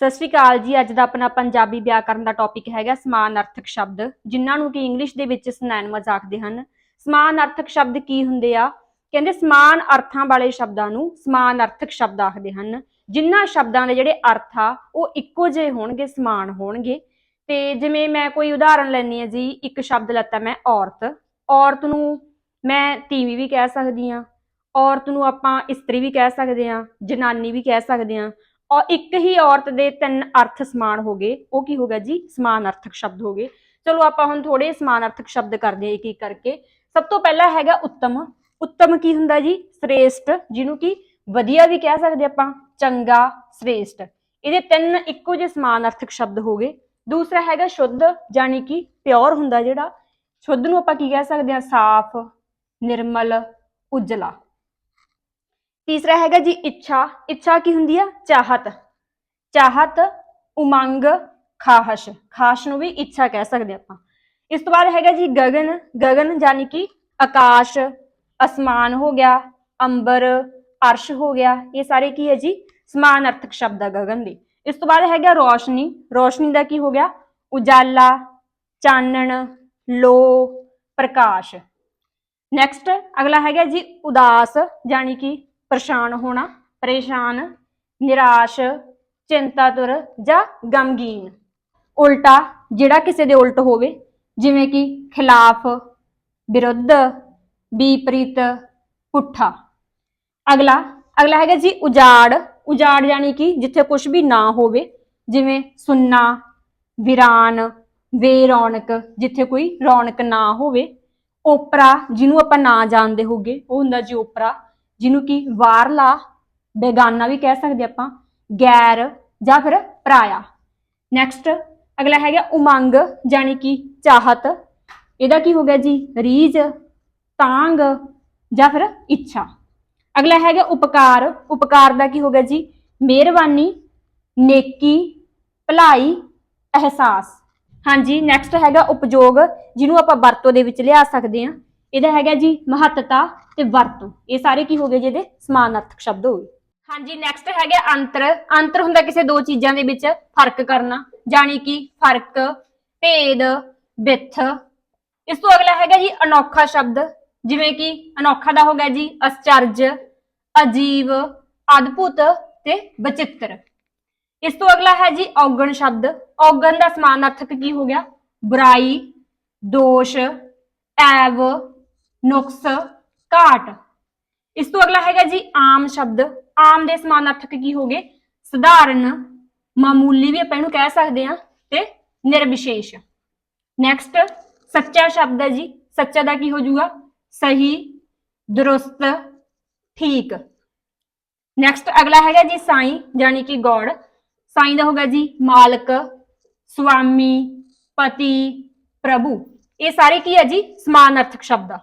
ਸਤਿ ਸ਼੍ਰੀ ਅਕਾਲ ਜੀ, ਅੱਜ ਦਾ ਆਪਣਾ ਪੰਜਾਬੀ ਵਿਆਕਰਨ ਦਾ ਟੌਪਿਕ ਹੈਗਾ ਸਮਾਨ ਅਰਥਕ ਸ਼ਬਦ, ਜਿਨ੍ਹਾਂ ਨੂੰ ਕਿ ਇੰਗਲਿਸ਼ ਦੇ ਵਿੱਚ ਸਿਨੋਨਿਮਸ ਆਖਦੇ ਹਨ। ਸਮਾਨ ਅਰਥਕ ਸ਼ਬਦ ਕੀ ਹੁੰਦੇ ਆ? ਕਹਿੰਦੇ ਸਮਾਨ ਅਰਥਾਂ ਵਾਲੇ ਸ਼ਬਦਾਂ ਨੂੰ ਸਮਾਨ ਅਰਥਕ ਸ਼ਬਦ ਆਖਦੇ ਹਨ। ਜਿਨ੍ਹਾਂ ਸ਼ਬਦਾਂ ਦੇ ਜਿਹੜੇ ਅਰਥ ਆ, ਉਹ ਇੱਕੋ ਜਿਹੇ ਹੋਣਗੇ, ਸਮਾਨ ਹੋਣਗੇ। ਤੇ ਜਿਵੇਂ ਮੈਂ ਕੋਈ ਉਦਾਹਰਨ ਲੈਣੀ ਹੈ ਜੀ, ਇੱਕ ਸ਼ਬਦ ਲੱਤਾ ਮੈਂ ਔਰਤ। ਔਰਤ ਨੂੰ ਮੈਂ ਤੀਵੀਂ ਵੀ ਕਹਿ ਸਕਦੀ ਆ ਔਰਤ ਨੂੰ ਆਪਾਂ ਇਸਤਰੀ ਵੀ ਕਹਿ ਸਕਦੇ ਆ ਜਨਾਨੀ ਵੀ ਕਹਿ ਸਕਦੇ ਆ ਔਰ ਇੱਕ ਹੀ ਔਰਤ ਦੇ ਤਿੰਨ ਅਰਥ ਸਮਾਨ ਹੋ ਗਏ। ਉਹ ਕੀ ਹੋ ਗਿਆ ਜੀ? ਸਮਾਨ ਅਰਥਕ ਸ਼ਬਦ ਹੋ ਗਏ। ਚਲੋ ਆਪਾਂ ਹੁਣ ਥੋੜੇ ਸਮਾਨ ਅਰਥਕ ਸ਼ਬਦ ਕਰਦੇ ਹਾਂ ਇੱਕ ਇੱਕ ਕਰਕੇ। ਸਭ ਤੋਂ ਪਹਿਲਾ ਹੈਗਾ ਉੱਤਮ। ਉੱਤਮ ਕੀ ਹੁੰਦਾ ਜੀ? ਸ੍ਰੇਸ਼ਟ, ਜਿਹਨੂੰ ਕਿ ਵਧੀਆ ਵੀ ਕਹਿ ਸਕਦੇ ਆਪਾਂ, ਚੰਗਾ, ਸ੍ਰੇਸ਼ਟ। ਇਹਦੇ ਤਿੰਨ ਇੱਕੋ ਜਿਹੇ ਸਮਾਨ ਅਰਥਕ ਸ਼ਬਦ ਹੋ ਗਏ। ਦੂਸਰਾ ਹੈਗਾ ਸ਼ੁੱਧ ਯਾਨੀ ਕਿ ਪਿਓਰ ਹੁੰਦਾ ਜਿਹੜਾ। ਸ਼ੁੱਧ ਨੂੰ ਆਪਾਂ ਕੀ ਕਹਿ ਸਕਦੇ ਹਾਂ? ਸਾਫ਼, ਨਿਰਮਲ, ਉਜਲਾ। ਤੀਸਰਾ ਹੈਗਾ ਜੀ ਇੱਛਾ। ਇੱਛਾ ਕੀ ਹੁੰਦੀ ਹੈ ਚਾਹਤ। ਚਾਹਤ, ਉਮੰਗ, ਖਾਹਸ਼। ਖਾਸ਼ ਨੂੰ ਵੀ ਇੱਛਾ ਕਹਿ ਸਕਦੇ ਆਪਾਂ। ਇਸ ਤੋਂ ਬਾਅਦ ਹੈਗਾ ਜੀ ਗगन ਗगन ਯਾਨੀ ਕਿ ਆਕਾਸ਼, ਅਸਮਾਨ ਹੋ ਗਿਆ, ਅੰਬਰ, ਅਰਸ਼ ਹੋ ਗਿਆ। ਇਹ ਸਾਰੇ ਕੀ ਹੈ ਜੀ? ਸਮਾਨ ਅਰਥਕ ਸ਼ਬਦ ਆ ਗगन ਦੇ। ਇਸ ਤੋਂ ਬਾਅਦ ਹੈਗਾ ਰੋਸ਼ਨੀ। ਰੋਸ਼ਨੀ ਦਾ ਕੀ ਹੋ ਗਿਆ? ਉਜਾਲਾ, ਚਾਨਣ ਲੋ ਪ੍ਰਕਾਸ਼। ਨੈਕਸਟ ਅਗਲਾ ਹੈਗਾ ਜੀ ਉਦਾਸ, ਯਾਨੀ ਕਿ ਪਰੇਸ਼ਾਨ ਹੋਣਾ, ਪਰੇਸ਼ਾਨ, ਨਿਰਾਸ਼, ਚਿੰਤਾਤੁਰ ਜਾਂ ਗਮਗੀਨ। ਉਲਟਾ ਜਿਹੜਾ ਕਿਸੇ ਦੇ ਉਲਟ ਹੋਵੇ, ਜਿਵੇਂ ਕਿ ਖਿਲਾਫ, ਵਿਰੁੱਧ, ਵਿਪਰੀਤ, ਪੁੱਠਾ। ਅਗਲਾ ਅਗਲਾ ਹੈਗਾ ਜੀ ਉਜਾੜ। ਉਜਾੜ ਯਾਨੀ ਕਿ ਜਿੱਥੇ ਕੁਝ ਵੀ ਨਾ ਹੋਵੇ, ਜਿਵੇਂ ਸੁੰਨਾ, ਵਿਰਾਨ ਬੇਰੌਣਕ ਜਿੱਥੇ ਕੋਈ ਰੌਣਕ ਨਾ ਹੋਵੇ। ਓਪਰਾ ਜਿਹਨੂੰ ਆਪਾਂ ਨਾ ਜਾਣਦੇ ਹੋਗੇ, ਉਹ ਹੁੰਦਾ ਜੀ ਓਪਰਾ। ਜਿਹਨੂੰ ਕਿ ਬਾਹਰਲਾ ਬੇਗਾਨਾ ਵੀ ਕਹਿ ਸਕਦੇ ਆਪਾਂ, ਗੈਰ ਜਾਂ ਫਿਰ ਪਰਾਇਆ। ਨੈਕਸਟ ਅਗਲਾ ਹੈਗਾ ਉਮੰਗ ਯਾਨੀ ਕਿ ਚਾਹਤ। ਇਹਦਾ ਕੀ ਹੋ ਗਿਆ ਜੀ? ਰੀਝ, ਤਾਂਗ ਜਾਂ ਫਿਰ ਇੱਛਾ। ਅਗਲਾ ਹੈਗਾ ਉਪਕਾਰ। ਉਪਕਾਰ ਦਾ ਕੀ ਹੋ ਗਿਆ ਜੀ? ਮਿਹਰਬਾਨੀ, ਨੇਕੀ, ਭਲਾਈ, ਅਹਿਸਾਸ। ਹਾਂਜੀ ਨੈਕਸਟ ਹੈਗਾ ਉਪਯੋਗ, ਜਿਹਨੂੰ ਆਪਾਂ ਵਰਤੋਂ ਦੇ ਵਿੱਚ ਲਿਆ ਸਕਦੇ ਹਾਂ। ਇਹਦਾ ਹੈਗਾ ਜੀ ਮਹੱਤਤਾ ਤੇ ਵਰਤੋਂ। ਇਹ ਸਾਰੇ ਕੀ ਹੋ ਗਏ ਜਿਹਦੇ? ਸਮਾਨਾਰਥਕ ਸ਼ਬਦ ਹੋ ਗਏ। ਹਾਂਜੀ ਨੈਕਸਟ ਹੈਗਾ ਅੰਤਰ। ਅੰਤਰ ਹੁੰਦਾ ਕਿਸੇ ਦੋ ਚੀਜ਼ਾਂ ਦੇ ਵਿੱਚ ਫ਼ਰਕ ਕਰਨਾ, ਜਾਣੀ ਕਿ ਫ਼ਰਕ, ਭੇਦ, ਵਿੱਥ। ਇਸ ਤੋਂ ਅਗਲਾ ਹੈਗਾ ਜੀ ਅਨੋਖਾ ਸ਼ਬਦ, ਜਿਵੇਂ ਕਿ ਅਨੋਖਾ ਦਾ ਹੋ ਗਿਆ ਜੀ ਅਸਚਰਜ ਅਜੀਬ ਅਦਭੁਤ ਤੇ ਬਚਿੱਤਰ ਇਸ ਤੋਂ ਅਗਲਾ ਹੈ ਜੀ ਔਗਣ ਸ਼ਬਦ। ਔਗਣ ਦਾ ਸਮਾਨਾਰਥਕ ਕੀ ਹੋ ਗਿਆ? ਬੁਰਾਈ, ਦੋਸ਼, ਐਵ ਨੁਕਸ, ਘਾਟ। ਇਸ ਤੋਂ ਅਗਲਾ ਹੈਗਾ ਜੀ ਆਮ ਸ਼ਬਦ। ਆਮ ਦੇ ਸਮਾਨ ਅਰਥਕ ਕੀ ਹੋ ਗਏ? ਸਧਾਰਨ, ਮਾਮੂਲੀ ਵੀ ਆਪਾਂ ਇਹਨੂੰ ਕਹਿ ਸਕਦੇ ਹਾਂ ਤੇ ਨਿਰਵਿਸ਼ੇਸ਼। ਨੈਕਸਟ ਸੱਚਾ ਸ਼ਬਦ ਹੈ ਜੀ। ਸੱਚਾ ਦਾ ਕੀ ਹੋ ਜਾਊਗਾ? ਸਹੀ, ਦਰੁਸਤ, ਠੀਕ। ਨੈਕਸਟ ਅਗਲਾ ਹੈਗਾ ਜੀ ਸਾਈਂ ਯਾਨੀ ਕਿ ਗੋਡ। ਸਾਈਂ ਦਾ ਹੋਗਾ ਜੀ ਮਾਲਕ, ਸੁਆਮੀ, ਪਤੀ, ਪ੍ਰਭੂ। ਇਹ ਸਾਰੇ ਕੀ ਹੈ ਜੀ? ਸਮਾਨਾਰਥਕ ਸ਼ਬਦ। ਆ